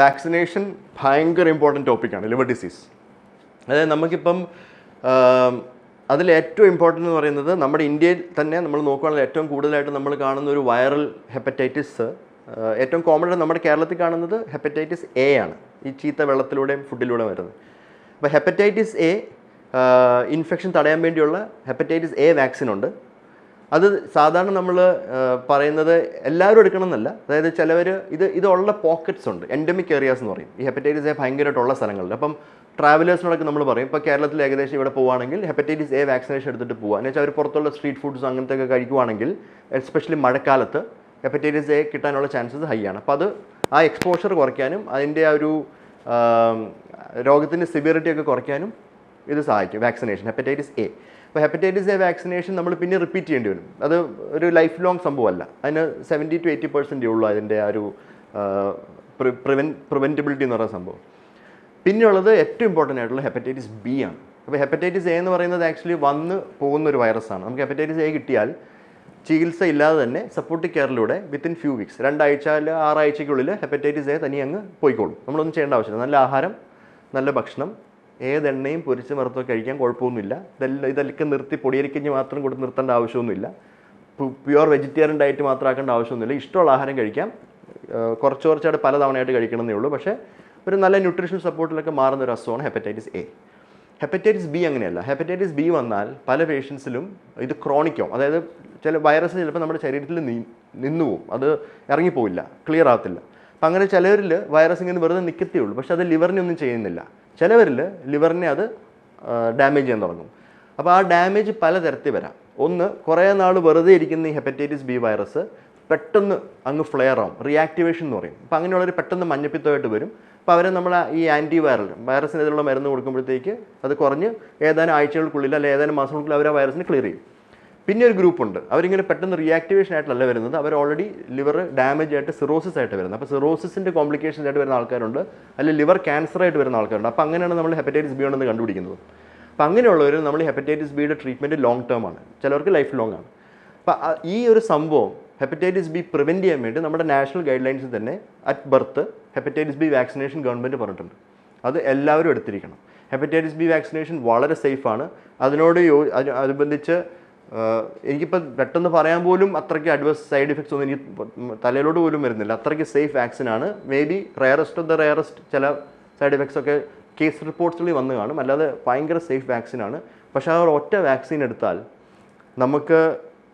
Vaccination ഭയങ്കര important ടോപ്പിക്കാണ് liver disease അതായത് നമുക്കിപ്പം അതിൽ ഏറ്റവും ഇമ്പോർട്ടന്റ് എന്ന് പറയുന്നത് നമ്മുടെ ഇന്ത്യയിൽ തന്നെ നമ്മൾ നോക്കുകയാണെങ്കിൽ ഏറ്റവും കൂടുതലായിട്ട് നമ്മൾ കാണുന്ന ഒരു വൈറൽ ഹെപ്പറ്റൈറ്റിസ് ഏറ്റവും കോമൺ നമ്മുടെ കേരളത്തിൽ കാണുന്നത് ഹെപ്പറ്റൈറ്റിസ് എ ആണ് ഈ ചീത്ത വെള്ളത്തിലൂടെയും ഫുഡിലൂടെയും വരുന്നത്. അപ്പോൾ ഹെപ്പറ്റൈറ്റിസ് എ ഇൻഫെക്ഷൻ തടയാൻ വേണ്ടിയുള്ള ഹെപ്പറ്റൈറ്റിസ് എ വാക്സിൻ ഉണ്ട്. അത് സാധാരണ നമ്മൾ പറയുന്നത് എല്ലാവരും എടുക്കണം എന്നല്ല അതായത് ചിലവർ ഇത് ഇതുള്ള പോക്കറ്റ്സ് ഉണ്ട്. എൻഡമിക് ഏരിയാസ് എന്ന് പറയും. ഈ ഹെപ്പറ്റൈറ്റിസ് എ ഭയങ്കരമായിട്ടുള്ള സ്ഥലങ്ങളിൽ അപ്പം ട്രാവലേഴ്സിനോടൊക്കെ നമ്മൾ പറയും ഇപ്പോൾ കേരളത്തിൽ ഏകദേശം ഇവിടെ പോവുകയാണെങ്കിൽ ഹെപ്പറ്റൈറ്റിസ് എ വാക്സിനേഷൻ എടുത്തിട്ട് പോകുക എന്ന് വെച്ചാൽ അവർ പുറത്തുള്ള സ്ട്രീറ്റ് ഫുഡ്സ് അങ്ങനത്തെ ഒക്കെ കഴിക്കുവാണെങ്കിൽ എസ്പെഷ്യലി മഴക്കാലത്ത് ഹെപ്പറ്റൈറ്റിസ് എ കിട്ടാനുള്ള ചാൻസസ് ഹൈ ആണ്. അപ്പോൾ അത് ആ എക്സ്പോഷർ കുറയ്ക്കാനും അതിന്റെ ആ ഒരു രോഗത്തിന്റെ സിവിയറിറ്റി ഒക്കെ കുറയ്ക്കാനും ഇത് സഹായിക്കും വാക്സിനേഷൻ ഹെപ്പറ്റൈറ്റിസ് എ അപ്പോൾ ഹെപ്പറ്റൈറ്റിസ് എ വാക്സിനേഷൻ നമ്മൾ പിന്നെ റിപ്പീറ്റ് ചെയ്യേണ്ടി വരും. അത് ഒരു ലൈഫ് ലോങ് സംഭവമല്ല. അതിന് സെവന്റി ടു എയ്റ്റി പെർസെന്റേ ഉള്ളൂ അതിന്റെ ആ ഒരു പ്രിവെൻ പ്രിവെന്റബിലിറ്റി എന്ന് പറയുന്ന സംഭവം. പിന്നെയുള്ളത് ഏറ്റവും ഇമ്പോർട്ടന്റ് ആയിട്ടുള്ള ഹെപ്പറ്റൈറ്റിസ് ബി ആണ്. അപ്പോൾ ഹെപ്പറ്റൈറ്റിസ് എ എന്ന് പറയുന്നത് ആക്ച്വലി വന്ന് പോകുന്ന ഒരു വൈറസാണ് നമുക്ക് ഹെപ്പറ്റൈറ്റിസ് എ കിട്ടിയാൽ ചികിത്സ ഇല്ലാതെ തന്നെ സപ്പോർട്ട് കെയറിലൂടെ വിത്തിൻ ഫ്യൂ വീക്സ് രണ്ടാഴ്ച അല്ല ആറാഴ്ചയ്ക്കുള്ളിൽ ഹെപ്പറ്റൈറ്റിസ് എ തനിയെ അങ്ങ് പോയിക്കോളും. നമ്മളൊന്നും ചെയ്യേണ്ട ആവശ്യമില്ല. നല്ല ആഹാരം നല്ല ഭക്ഷണം ഏതെണ്ണയും പൊരിച്ച് വറുത്തൊക്കെ കഴിക്കാൻ കുഴപ്പമൊന്നുമില്ല. ഇതെല്ലാം ഇതൊക്കെ നിർത്തി പൊടിയരിക്കഞ്ഞ് മാത്രം കൊടുത്ത് നിർത്തേണ്ട ആവശ്യമൊന്നുമില്ല. പ്യുവർ വെജിറ്റേറിയൻ ഡയറ്റ് മാത്രം ആക്കേണ്ട ആവശ്യമൊന്നുമില്ല. ഇഷ്ടമുള്ള ആഹാരം കഴിക്കാം. കുറച്ച് കുറച്ചായിട്ട് പല തവണയായിട്ട് കഴിക്കണമെന്നേ ഉള്ളൂ. പക്ഷേ ഒരു നല്ല ന്യൂട്രീഷൻ സപ്പോർട്ടിലൊക്കെ മാറുന്ന ഒരു അസുഖമാണ് ഹെപ്പറ്റൈറ്റിസ് എ ഹെപ്പറ്റൈറ്റിസ് ബി അങ്ങനെയല്ല. ഹെപ്പറ്റൈറ്റിസ് ബി വന്നാൽ പല പേഷ്യൻസിലും ഇത് ക്രോണിക്കോ അതായത് ചില വൈറസ് ചിലപ്പോൾ നമ്മുടെ ശരീരത്തിൽ നിന്നു പോകും അത് ഇറങ്ങിപ്പോവില്ല. ക്ലിയർ ആകത്തില്ല അപ്പം അങ്ങനെ ചിലവരിൽ വൈറസ് ഇങ്ങനെ വെറുതെ നിൽക്കത്തേ ഉള്ളൂ. പക്ഷേ അത് ലിവറിനൊന്നും ചെയ്യുന്നില്ല. ചിലവരിൽ ലിവറിനെ അത് ഡാമേജ് ചെയ്യാൻ തുടങ്ങും. അപ്പോൾ ആ ഡാമേജ് പലതരത്തിൽ വരാം. ഒന്ന് കുറേ നാൾ വെറുതെ ഇരിക്കുന്ന ഈ ഹെപ്പറ്റൈറ്റിസ് ബി വൈറസ് പെട്ടെന്ന് അങ്ങ് ഫ്ലെയർ ആവും. റിയാക്ടിവേഷൻ എന്ന് പറയും. അപ്പോൾ അങ്ങനെയുള്ളവർ പെട്ടെന്ന് മഞ്ഞപ്പിത്തമായിട്ട് വരും. അപ്പോൾ അവരെ നമ്മൾ ഈ ആന്റി വൈറൽ വൈറസിനെതിരെയുള്ള മരുന്ന് കൊടുക്കുമ്പോഴത്തേക്ക് അത് കുറഞ്ഞ് ഏതാനും ആഴ്ചകൾക്കുള്ളിൽ അല്ലെങ്കിൽ ഏതാനും മാസങ്ങൾക്കുള്ളിൽ അവർ ആ വൈറസിനെ ക്ലിയർ ചെയ്യും. പിന്നെ ഒരു ഗ്രൂപ്പ് ഉണ്ട്. അവരിങ്ങനെ പെട്ടെന്ന് റിയാക്ടിവേഷൻ ആയിട്ടല്ല വരുന്നത്. അവർ ഓൾറെഡി ലിവർ ഡാമേജ് ആയിട്ട് സിറോസിസ് ആയിട്ട് വരുന്നത്. അപ്പോൾ സിറോസിസിന്റെ കോംപ്ലിക്കേഷൻസ് ആയിട്ട് വരുന്ന ആൾക്കാരുണ്ട്. അല്ലെങ്കിൽ ലിവർ ക്യാൻസർ ആയിട്ട് വരുന്ന ആൾക്കാരുണ്ട്. അപ്പോൾ അങ്ങനെയാണ് നമ്മൾ ഹെപ്പറ്റൈറ്റിസ് ബി ഉണ്ടെന്ന് കണ്ടുപിടിക്കുന്നത്. അപ്പോൾ അങ്ങനെയുള്ളവർ നമ്മൾ ഹെപ്പറ്റൈറ്റിസ് ബിയുടെ ട്രീറ്റ്മെന്റ് ലോങ് ടേം ആണ്. ചിലവർക്ക് ലൈഫ് ലോങ് ആണ്. അപ്പോൾ ഈ ഒരു സംഭവം ഹെപ്പറ്റൈറ്റിസ് ബി പ്രിവെന്റ് ചെയ്യാൻ വേണ്ടി നമ്മുടെ നാഷണൽ ഗൈഡ് ലൈൻസിൽ തന്നെ at birth hepatitis B vaccination government പറഞ്ഞിട്ടുണ്ട്. അത് എല്ലാവരും എടുത്തിരിക്കണം. ഹെപ്പറ്റൈറ്റിസ് ബി വാക്സിനേഷൻ വളരെ സേഫാണ് അതിനോട് യോ അനുബന്ധിച്ച് എനിക്കിപ്പോൾ പെട്ടെന്ന് പറയാൻ പോലും അത്രയ്ക്ക് അഡ്വേഴ്സ് സൈഡ് ഇഫക്ട്സ് ഒന്നും എനിക്ക് തലയിലോട്ട് പോലും വരുന്നില്ല. അത്രയ്ക്ക് സേഫ് വാക്സിനാണ് may be rarest of the rarest ചില സൈഡ് ഇഫക്ട്സ് ഒക്കെ കേസ് റിപ്പോർട്ട്സിൽ വന്ന് കാണും. അല്ലാതെ ഭയങ്കര സേഫ് വാക്സിനാണ് പക്ഷേ ആ ഒരു ഒറ്റ വാക്സിൻ എടുത്താൽ നമുക്ക്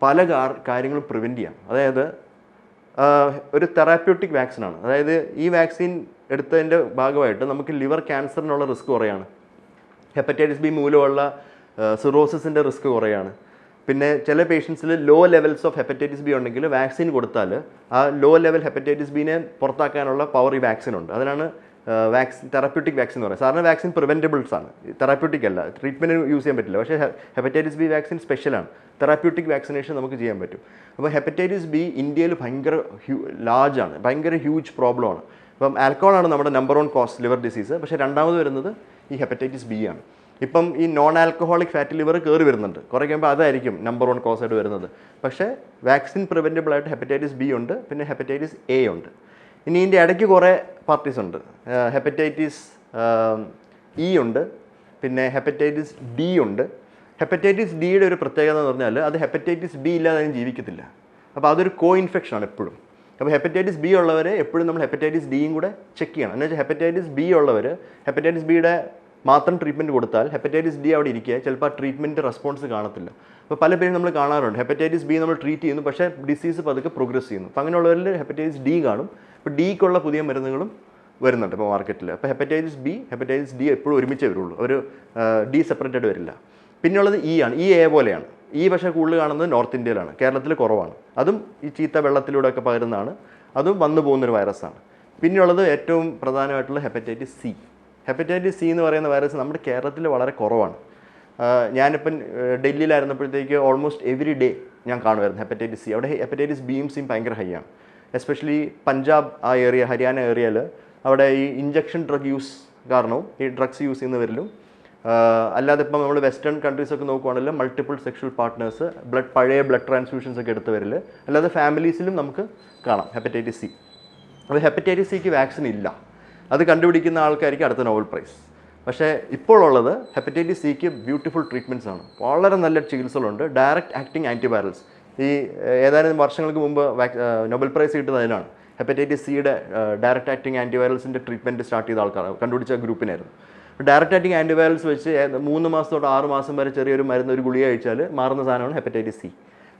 പല കാര്യങ്ങളും പ്രിവെന്റ് ചെയ്യാം. അതായത് ഒരു തെറാപ്യൂട്ടിക് വാക്സിനാണ് അതായത് ഈ വാക്സിൻ എടുത്തതിന്റെ ഭാഗമായിട്ട് നമുക്ക് ലിവർ ക്യാൻസറിനുള്ള റിസ്ക് കുറയാണ്. ഹെപ്പറ്റൈറ്റിസ് ബി മൂലമുള്ള സിറോസിസിന്റെ റിസ്ക് കുറയാണ്. പിന്നെ ചില പേഷ്യൻസിൽ low levels of hepatitis B ഉണ്ടെങ്കിൽ വാക്സിൻ കൊടുത്താൽ ആ ലോ ലെവൽ ഹെപ്പറ്റൈറ്റിസ് ബിനെ പുറത്താക്കാനുള്ള പവർ ഈ വാക്സിൻ ഉണ്ട്. അതിനാണ് വാക്സിൻ തെറാപ്യൂട്ടിക് വാക്സിൻ എന്ന് പറയുന്നത്. സാറിന് വാക്സിൻ പ്രിവെന്റബിൾസ് ആണ്. തെറാപ്യൂട്ടിക് അല്ല. ട്രീറ്റ്മെന്റ് യൂസ് ചെയ്യാൻ പറ്റില്ല. പക്ഷേ ഹെപ്പറ്റൈറ്റിസ് ബി വാക്സിൻ സ്പെഷ്യലാണ് തെറാപ്യൂട്ടിക് വാക്സിനേഷൻ നമുക്ക് ചെയ്യാൻ പറ്റും. അപ്പോൾ ഹെപ്പറ്റൈറ്റിസ് ബി ഇന്ത്യയിൽ ഭയങ്കര ഹ്യൂ ആണ്. ഭയങ്കര ഹ്യൂജ് പ്രോബ്ലമാണ് അപ്പം ആൽക്കോളാണ് നമ്മുടെ number one cause liver disease പക്ഷേ രണ്ടാമത് വരുന്നത് ഈ ഹെപ്പറ്റൈറ്റിസ് ബി ആണ്. ഇപ്പം ഈ നോൺ ആൽക്കഹോളിക് ഫാറ്റി ലിവർ കയറി വരുന്നുണ്ട്. കുറേ കഴിയുമ്പോൾ അതായിരിക്കും നമ്പർ വൺ കോസ് ആയിട്ട് വരുന്നത്. പക്ഷേ വാക്സിൻ പ്രിവെന്റബിൾ ആയിട്ട് ഹെപ്പറ്റൈറ്റിസ് ബി ഉണ്ട് പിന്നെ ഹെപ്പറ്റൈറ്റിസ് എ ഉണ്ട്. ഇനി ഇതിന്റെ ഇടയ്ക്ക് കുറേ പാർട്ടീസ് ഉണ്ട്. ഹെപ്പറ്റൈറ്റിസ് ഇ ഉണ്ട് പിന്നെ ഹെപ്പറ്റൈറ്റിസ് ഡി ഉണ്ട്. ഹെപ്പറ്റൈറ്റിസ് ഡിയുടെ ഒരു പ്രത്യേകത എന്ന് പറഞ്ഞാൽ അത് ഹെപ്പറ്റൈറ്റിസ് ബി ഇല്ലാതെ അതിന് ജീവിക്കത്തില്ല. അപ്പോൾ അതൊരു കോ ഇൻഫെക്ഷനാണ് എപ്പോഴും. അപ്പോൾ ഹെപ്പറ്റൈറ്റിസ് ബി ഉള്ളവരെ എപ്പോഴും നമ്മൾ ഹെപ്പറ്റൈറ്റിസ് ഡിയും കൂടെ ചെക്ക് ചെയ്യണം. എന്നുവെച്ചാൽ ഹെപ്പറ്റൈറ്റിസ് ബി ഉള്ളവർ ഹെപ്പറ്റൈറ്റിസ് ബിയുടെ മാത്രം ട്രീറ്റ്മെന്റ് കൊടുത്താൽ ഹെപ്പറ്റൈറ്റിസ് ഡി അവിടെ ഇരിക്കുക ചിലപ്പോൾ ആ ട്രീറ്റ്മെന്റ് റെസ്പോൺസ് കാണത്തില്ല. അപ്പോൾ പല പേരും നമ്മൾ കാണാറുണ്ട്. ഹെപ്പറ്റൈറ്റിസ് ബി നമ്മൾ ട്രീറ്റ് ചെയ്യുന്നു പക്ഷേ ഡിസീസ് പതുക്കെ പ്രോഗ്രസ് ചെയ്യുന്നു. അപ്പോൾ അങ്ങനെയുള്ളവരിൽ ഹെപ്പറ്റൈറ്റിസ് ഡി കാണും. ഇപ്പോൾ ഡിക്കുള്ള പുതിയ മരുന്നുകളും വരുന്നുണ്ട് ഇപ്പോൾ മാർക്കറ്റിൽ അപ്പോൾ ഹെപ്പറ്റൈറ്റിസ് ബി ഹെപ്പറ്റൈറ്റിസ് ഡി എപ്പോഴും ഒരുമിച്ച് വരുള്ളൂ. ഒരു ഡി സെപ്പറേറ്റഡ് വരില്ല. പിന്നെയുള്ളത് ഇ ആണ്. ഇ എ പോലെയാണ്. ഈ പക്ഷേ കൂടുതൽ കാണുന്നത് നോർത്ത് ഇന്ത്യയിലാണ് കേരളത്തിൽ കുറവാണ്. അതും ഈ ചീത്ത വെള്ളത്തിലൂടെയൊക്കെ പകരുന്നതാണ്. അതും വന്നു പോകുന്നൊരു വൈറസാണ് പിന്നെയുള്ളത് ഏറ്റവും പ്രധാനമായിട്ടുള്ള ഹെപ്പറ്റൈറ്റിസ് സി ഹെപ്പറ്റൈറ്റിസ് സി എന്ന് പറയുന്ന വൈറസ് നമ്മുടെ കേരളത്തിൽ വളരെ കുറവാണ്. ഞാനിപ്പം ഡൽഹിയിലായിരുന്നപ്പോഴത്തേക്ക് ഓൾമോസ്റ്റ് എവറി ഡേ ഞാൻ കാണുമായിരുന്നു ഹെപ്പറ്റൈറ്റിസ് സി. അവിടെ ഹെപ്പറ്റൈറ്റിസ് ബിയും സിയും ഭയങ്കര ഹൈ ആണ്. എസ്പെഷ്യലി പഞ്ചാബ് ആ ഏരിയ ഹരിയാന ഏരിയയിൽ അവിടെ ഈ ഇഞ്ചക്ഷൻ ഡ്രഗ് യൂസ് കാരണവും ഈ ഡ്രഗ്സ് യൂസ് ചെയ്യുന്നവരിലും അല്ലാതെ ഇപ്പം നമ്മൾ വെസ്റ്റേൺ കൺട്രീസ് ഒക്കെ നോക്കുവാണെങ്കിൽ മൾട്ടിപ്പിൾ സെക്ഷൽ പാർട്ട്നേഴ്സ് ബ്ലഡ് പഴയ ബ്ലഡ് ട്രാൻസ്ഫ്യൂഷൻസ് ഒക്കെ എടുത്തവരിൽ അല്ലാതെ ഫാമിലീസിലും നമുക്ക് കാണാം ഹെപ്പറ്റൈറ്റിസ് സി. അപ്പോൾ ഹെപ്പറ്റൈറ്റിസ് സിക്ക് വാക്സിൻ ഇല്ല. അത് കണ്ടുപിടിക്കുന്ന ആൾക്കാർക്ക് അടുത്ത നോബൽ പ്രൈസ് പക്ഷേ ഇപ്പോൾ ഉള്ളത് ഹെപ്പറ്റൈറ്റിസ് സിക്ക് ബ്യൂട്ടിഫുൾ ട്രീറ്റ്മെന്റ്സ് ആണ്. വളരെ നല്ല ചികിത്സകളുണ്ട്. ഡയറക്റ്റ് ആക്ടിങ് ആന്റിവൈറൽസ് ഈ ഏതാനും വർഷങ്ങൾക്ക് മുമ്പ് നോബൽ പ്രൈസ് കിട്ടുന്നതിനാണ്. ഹെപ്പറ്റൈറ്റിസ് സിയുടെ ഡയറക്റ്റ് ആക്ടിങ് ആന്റിവൈറൽസിന്റെ ട്രീറ്റ്മെന്റ് സ്റ്റാർട്ട് ചെയ്ത ആൾക്കാർ കണ്ടുപിടിച്ച ഗ്രൂപ്പിനായിരുന്നു. ഡയറക്റ്റ് ആക്ടിങ് ആന്റിവൈറൽസ് വെച്ച് മൂന്ന് മാസം തൊട്ട് ആറ് മാസം വരെ ചെറിയൊരു മരുന്ന് ഒരു ഗുളിക കഴിച്ചാൽ മാറുന്ന സാധനമാണ് ഹെപ്പറ്റൈറ്റിസ് സി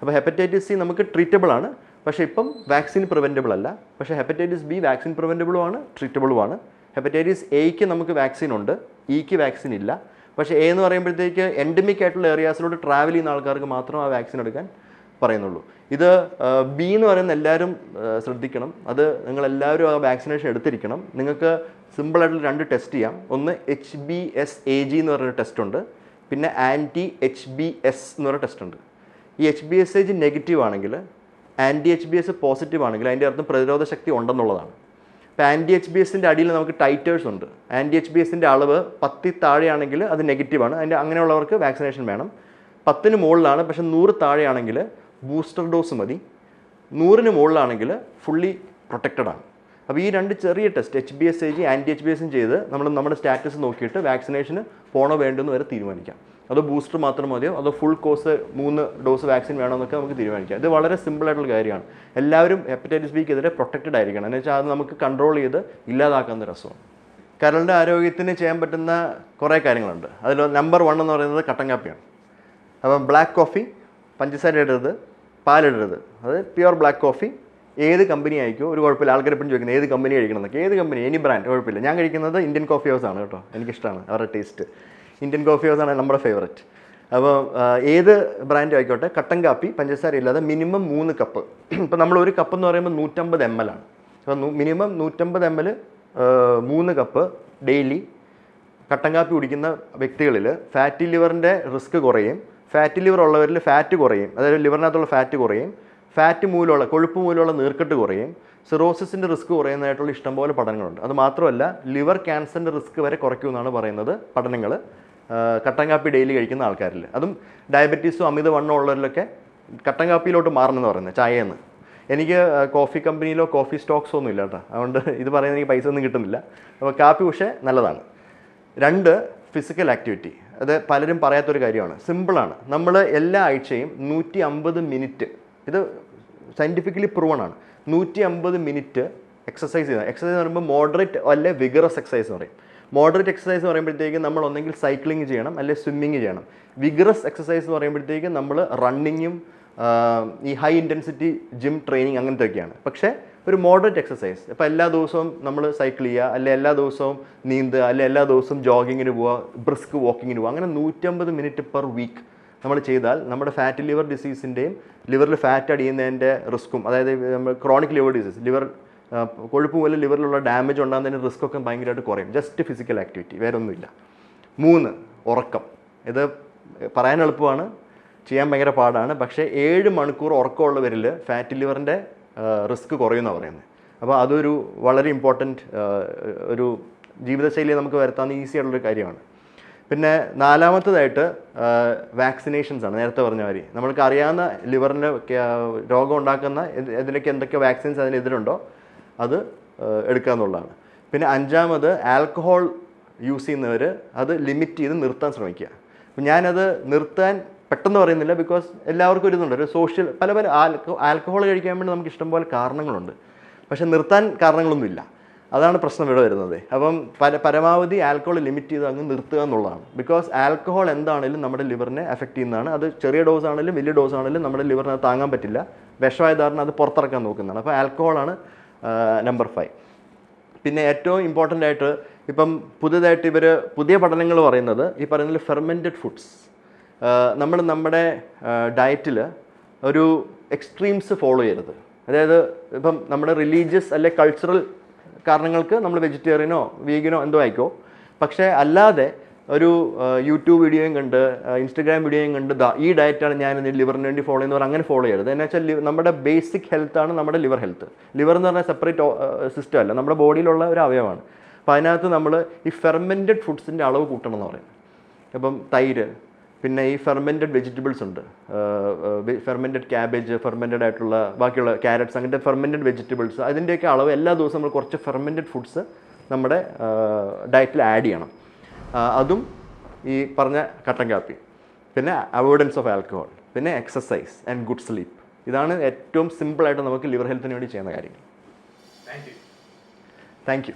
അപ്പോൾ ഹെപ്പറ്റൈറ്റിസ് സി നമുക്ക് ട്രീറ്റബിൾ ആണ്. പക്ഷേ ഇപ്പം വാക്സിൻ പ്രിവെന്റബിൾ അല്ല. പക്ഷേ ഹെപ്പറ്റൈറ്റിസ് ബി വാക്സിൻ പ്രിവെന്റബിളും ആണ് ട്രീറ്റബിളുമാണ് ഹെപ്പറ്റൈറ്റിസ് എയ്ക്ക് നമുക്ക് വാക്സിൻ ഉണ്ട് ഇക്ക് വാക്സിൻ ഇല്ല. പക്ഷേ എ എന്ന് പറയുമ്പോഴത്തേക്ക് എൻഡമിക് ആയിട്ടുള്ള ഏരിയാസിലോട്ട് ട്രാവൽ ചെയ്യുന്ന ആൾക്കാർക്ക് മാത്രം ആ വാക്സിൻ എടുക്കാൻ പറയുന്നുള്ളൂ. ഇത് ബി എന്ന് പറയുന്ന എല്ലാവരും ശ്രദ്ധിക്കണം. അത് നിങ്ങൾ എല്ലാവരും ആ വാക്സിനേഷൻ എടുത്തിരിക്കണം. നിങ്ങൾക്ക് സിമ്പിളായിട്ടുള്ള രണ്ട് ടെസ്റ്റ് ചെയ്യാം. ഒന്ന് H B S A G എന്ന് പറയുന്ന ടെസ്റ്റ് ഉണ്ട്. പിന്നെ ആന്റി എച്ച് ബി എസ് എന്ന് പറയുന്ന ടെസ്റ്റ് ഉണ്ട്. ഈ H B S A G negative ആണെങ്കിൽ anti H B S positive ആണെങ്കിൽ അതിന്റെ അർത്ഥം പ്രതിരോധ ശക്തി ഉണ്ടെന്നുള്ളതാണ്. ഇപ്പോൾ ആന്റി എച്ച് ബി എസിന്റെ അടിയിൽ നമുക്ക് ടൈറ്റേഴ്സ് ഉണ്ട്. ആന്റി എച്ച് ബി എസിന്റെ അളവ് പത്തിൽ താഴെയാണെങ്കിൽ അത് നെഗറ്റീവാണ് അതിന്റെ അങ്ങനെയുള്ളവർക്ക് വാക്സിനേഷൻ വേണം. പത്തിന് മുകളിലാണ് പക്ഷേ നൂറ് താഴെയാണെങ്കിൽ ബൂസ്റ്റർ ഡോസ് മതി. നൂറിന് മുകളിലാണെങ്കിൽ ഫുള്ളി പ്രൊട്ടക്റ്റഡ് ആണ്. അപ്പോൾ ഈ രണ്ട് ചെറിയ test H B S A G anti H B എസും ചെയ്ത് നമ്മൾ നമ്മുടെ സ്റ്റാറ്റസ് നോക്കിയിട്ട് വാക്സിനേഷന് പോണോ വേണ്ടെന്ന് വരെ തീരുമാനിക്കാം. അതോ ബൂസ്റ്റർ മാത്രം മതിയോ? അതോ ഫുൾ കോഴ്സ് മൂന്ന് ഡോസ് വാക്സിൻ വേണമെന്നൊക്കെ നമുക്ക് തീരുമാനിക്കാം. ഇത് വളരെ സിമ്പിൾ ആയിട്ടുള്ള കാര്യമാണ്. എല്ലാവരും ഹെപ്പറ്റൈറ്റിസ് ബിക്കെതിരെ പ്രൊട്ടക്റ്റഡ് ആയിരിക്കണം. എന്ന് വെച്ചാൽ അത് നമുക്ക് കൺട്രോൾ ചെയ്ത് ഇല്ലാതാക്കാവുന്ന രസമാണ്. കരളിന്റെ ആരോഗ്യത്തിന് ചെയ്യാൻ പറ്റുന്ന കുറേ കാര്യങ്ങളുണ്ട്. അതിൽ നമ്പർ വൺ എന്ന് പറയുന്നത് കട്ടൻ കാപ്പിയാണ് അപ്പം ബ്ലാക്ക് കോഫി പഞ്ചസാര ഇടരുത് പാലിടരുത് അത് പ്യുവർ ബ്ലാക്ക് കോഫി ഏത് കമ്പനി ആയിരിക്കും? ഒരു കുഴപ്പമില്ല. ആൾക്കാർ എപ്പോഴും ചോദിക്കുന്നത് ഏത് കമ്പനി കഴിക്കണം എന്നൊക്കെ. ഏത് കമ്പനി എനി ബ്രാൻഡ് കുഴപ്പമില്ല. ഞാൻ കഴിക്കുന്നത് ഇന്ത്യൻ കോഫി ഹൗസ് ആണ് കേട്ടോ. എനിക്കിഷ്ടമാണ്. അവരുടെ ടേസ്റ്റ് ഇന്ത്യൻ കോഫി ഹൗസ് ആണ് നമ്മുടെ ഫേവററ്റ് അപ്പോൾ ഏത് ബ്രാൻഡ് ആയിക്കോട്ടെ കട്ടൻ കാപ്പി പഞ്ചസാര ഇല്ലാതെ മിനിമം മൂന്ന് കപ്പ് ഇപ്പോൾ നമ്മൾ ഒരു കപ്പ് എന്ന് പറയുമ്പോൾ നൂറ്റമ്പത് എം എൽ ആണ്. അപ്പോൾ മിനിമം നൂറ്റമ്പത് എം എൽ മൂന്ന് കപ്പ് ഡെയിലി കട്ടൻ കാപ്പി കുടിക്കുന്ന വ്യക്തികളിൽ ഫാറ്റി ലിവറിന്റെ റിസ്ക് കുറയും. ഫാറ്റി ലിവർ ഉള്ളവരിൽ ഫാറ്റ് കുറയും. അതായത് ലിവറിനകത്തുള്ള ഫാറ്റ് കുറയും. ഫാറ്റ് മൂലമുള്ള കൊഴുപ്പ് മൂലമുള്ള നീർക്കെട്ട് കുറയും. സിറോസിസിന്റെ റിസ്ക് കുറയുന്നതായിട്ടുള്ള ഇഷ്ടംപോലെ പഠനങ്ങളുണ്ട്. അത് മാത്രമല്ല ലിവർ ക്യാൻസറിന്റെ റിസ്ക് വരെ കുറയ്ക്കുമെന്നാണ് പറയുന്നത് പഠനങ്ങൾ. കട്ടൻ കാപ്പി ഡെയിലി കഴിക്കുന്ന ആൾക്കാരിൽ അതും ഡയബറ്റീസും അമിതവണ്ണം ഉള്ളവരിലൊക്കെ കട്ടൻ കാപ്പിയിലോട്ട് മാറണമെന്ന് പറയുന്നത് ചായയെന്ന് എനിക്ക് കോഫി കമ്പനിയിലോ കോഫി സ്റ്റോക്സോ ഒന്നും ഇല്ല കേട്ടോ. അതുകൊണ്ട് ഇത് പറയുന്ന എനിക്ക് പൈസ ഒന്നും കിട്ടുന്നില്ല. അപ്പോൾ കാപ്പി പക്ഷേ നല്ലതാണ്. രണ്ട് ഫിസിക്കൽ ആക്ടിവിറ്റി അത് പലരും പറയാത്തൊരു കാര്യമാണ്. സിമ്പിളാണ് നമ്മൾ എല്ലാ ആഴ്ചയും നൂറ്റി അമ്പത് മിനിറ്റ് ഇത് സയന്റിഫിക്കലി പ്രൂവൺ ആണ്. നൂറ്റി അമ്പത് മിനിറ്റ് എക്സസൈസ് ചെയ്യുന്നത് എക്സസൈസ് എന്ന് പറയുമ്പോൾ മോഡറേറ്റ് അല്ലെ വിഗറസ് എക്സസൈസ് എന്ന് പറയും. മോഡറേറ്റ് എക്സസൈസ് എന്ന് പറയുമ്പോഴത്തേക്കും നമ്മൾ ഒന്നെങ്കിൽ സൈക്ലിംഗ് ചെയ്യണം അല്ലെങ്കിൽ സ്വിമ്മിങ് ചെയ്യണം. വിഗ്രസ് എക്സസൈസ് എന്ന് പറയുമ്പോഴത്തേക്കും നമ്മൾ റണ്ണിങ്ങും ഈ ഹൈ ഇന്റൻസിറ്റി ജിം ട്രെയിനിങ് അങ്ങനത്തെ ഒക്കെയാണ് പക്ഷേ ഒരു മോഡറേറ്റ് എക്സസൈസ് ഇപ്പോൾ എല്ലാ ദിവസവും നമ്മൾ സൈക്കിൾ ചെയ്യുക അല്ലെങ്കിൽ എല്ലാ ദിവസവും നീന്തുക അല്ലെങ്കിൽ എല്ലാ ദിവസവും ജോഗിങ്ങിന് പോവുക ബ്രിസ്ക് വാക്കിങ്ങിന് പോവുക അങ്ങനെ നൂറ്റമ്പത് മിനിറ്റ് പെർ വീക്ക് നമ്മൾ ചെയ്താൽ നമ്മുടെ ഫാറ്റ് ലിവർ ഡിസീസിന്റെയും ലിവറിൽ ഫാറ്റ് അടിയുന്നതിന്റെ റിസ്ക്കും അതായത് നമ്മൾ ക്രോണിക് ലിവർ ഡിസീസ് ലിവർ കൊഴുപ്പ് മൂലം ലിവറിലുള്ള ഡാമേജ് ഉണ്ടാകുന്നതിന് റിസ്ക് ഒക്കെ ഭയങ്കരമായിട്ട് കുറയും. ജസ്റ്റ് ഫിസിക്കൽ ആക്ടിവിറ്റി വേറെ ഒന്നുമില്ല മൂന്ന് ഉറക്കം. ഇത് പറയാൻ എളുപ്പമാണ് ചെയ്യാൻ ഭയങ്കര പാടാണ്. പക്ഷേ ഏഴ് മണിക്കൂർ ഉറക്കമുള്ളവരിൽ ഫാറ്റ് ലിവറിന്റെ റിസ്ക് കുറയുമെന്നാണ് പറയുന്നത്. അപ്പോൾ അതൊരു വളരെ ഇമ്പോർട്ടന്റ് ഒരു ജീവിതശൈലി നമുക്ക് വരുത്താവുന്ന ഈസി ആയിട്ടുള്ളൊരു കാര്യമാണ്. പിന്നെ നാലാമത്തതായിട്ട് വാക്സിനേഷൻസ് ആണ്. നേരത്തെ പറഞ്ഞ മാതിരി. നമ്മൾക്ക് അറിയാവുന്ന ലിവറിന് രോഗം ഉണ്ടാക്കുന്ന ഇതിലേക്ക് എന്തൊക്കെ വാക്സിൻസ് അതിനെതിരുണ്ടോ അത് എടുക്കാന്നുള്ളതാണ് പിന്നെ അഞ്ചാമത് ആൽക്കഹോൾ യൂസ് ചെയ്യുന്നവർ അത് ലിമിറ്റ് ചെയ്ത് നിർത്താൻ ശ്രമിക്കുക. അപ്പം ഞാനത് നിർത്താൻ പെട്ടെന്ന് പറയുന്നില്ല ബിക്കോസ് എല്ലാവർക്കും ഒരു ഇതുണ്ട് ഒരു സോഷ്യൽ പല പല ആൽക്കോ ആൽക്കഹോൾ കഴിക്കാൻ വേണ്ടി നമുക്ക് ഇഷ്ടംപോലെ കാരണങ്ങളുണ്ട്. പക്ഷേ നിർത്താൻ കാരണങ്ങളൊന്നുമില്ല അതാണ് പ്രശ്നം ഇവിടെ വരുന്നത്. അപ്പം പര പരമാവധി ആൽക്കഹോൾ ലിമിറ്റ് ചെയ്ത് അങ്ങ് നിർത്തുക എന്നുള്ളതാണ്. ബിക്കോസ് ആൽക്കഹോൾ എന്താണെങ്കിലും നമ്മുടെ ലിവറിനെ എഫക്റ്റ് ചെയ്യുന്നതാണ്. അത് ചെറിയ ഡോസ് ആണെങ്കിലും വലിയ ഡോസ് ആണെങ്കിലും നമ്മുടെ ലിവറിനെ താങ്ങാൻ പറ്റില്ല. വിഷമായ ധാരണ അത് പുറത്തിറക്കാൻ നോക്കുന്നതാണ്. അപ്പോൾ ആൽക്കഹോളാണ് നമ്പർ ഫൈവ് പിന്നെ ഏറ്റവും ഇമ്പോർട്ടന്റ് ആയിട്ട് ഇപ്പം പുതിയതായിട്ട് ഇവർ പുതിയ പഠനങ്ങൾ പറയുന്നത് ഈ പറയുന്നത് ഫെർമെന്റഡ് ഫുഡ്സ് നമ്മൾ നമ്മുടെ ഡയറ്റിൽ ഒരു എക്സ്ട്രീംസ് ഫോളോ ചെയ്യരുത്. അതായത് ഇപ്പം നമ്മുടെ റിലീജിയസ് അല്ലെ കൾച്ചറൽ കാരണങ്ങൾക്ക് നമ്മൾ വെജിറ്റേറിയനോ വീഗനോ എന്തോ ആയിക്കോ. പക്ഷേ അല്ലാതെ ഒരു യൂട്യൂബ് വീഡിയോയും കണ്ട് ഇൻസ്റ്റാഗ്രാം വീഡിയോയും കണ്ട് ഈ ഡയറ്റാണ് ഞാൻ ലിവറിന് വേണ്ടി ഫോളോ ചെയ്യുന്നവർ അങ്ങനെ ഫോളോ ചെയ്യരുത്. എന്ന് വെച്ചാൽ നമ്മുടെ ബേസിക് ഹെൽത്ത് ആണ് നമ്മുടെ ലിവർ ഹെൽത്ത് ലിവർ എന്ന് പറഞ്ഞാൽ സെപ്പറേറ്റ് സിസ്റ്റം അല്ല. നമ്മുടെ ബോഡിയിലുള്ള ഒരു അവയവമാണ്. അപ്പോൾ അതിനകത്ത് നമ്മൾ ഈ ഫെർമെന്റഡ് ഫുഡ്സിന്റെ അളവ് കൂട്ടണം എന്ന് പറയും. അപ്പം തൈര് പിന്നെ ഈ ഫെർമെന്റഡ് വെജിറ്റബിൾസ് ഉണ്ട്. ഫെർമെന്റഡ് ക്യാബേജ് ഫെർമെന്റഡ് ആയിട്ടുള്ള ബാക്കിയുള്ള ക്യാരറ്റ്സ് അങ്ങനത്തെ ഫെർമെന്റഡ് വെജിറ്റബിൾസ് അതിന്റെയൊക്കെ അളവ് എല്ലാ ദിവസവും നമ്മൾ കുറച്ച് ഫെർമെന്റഡ് ഫുഡ്സ് നമ്മുടെ ഡയറ്റിൽ ആഡ് ചെയ്യണം. അതും ഈ പറഞ്ഞ കട്ടൻ കാപ്പി. പിന്നെ അവോയ്ഡൻസ് ഓഫ് ആൽക്കഹോൾ പിന്നെ എക്സസൈസ് ആൻഡ് ഗുഡ് സ്ലീപ്പ്. ഇതാണ് ഏറ്റവും സിമ്പിളായിട്ട് നമുക്ക് ലിവർ ഹെൽത്തിന് വേണ്ടി ചെയ്യുന്ന കാര്യങ്ങൾ. Thank you.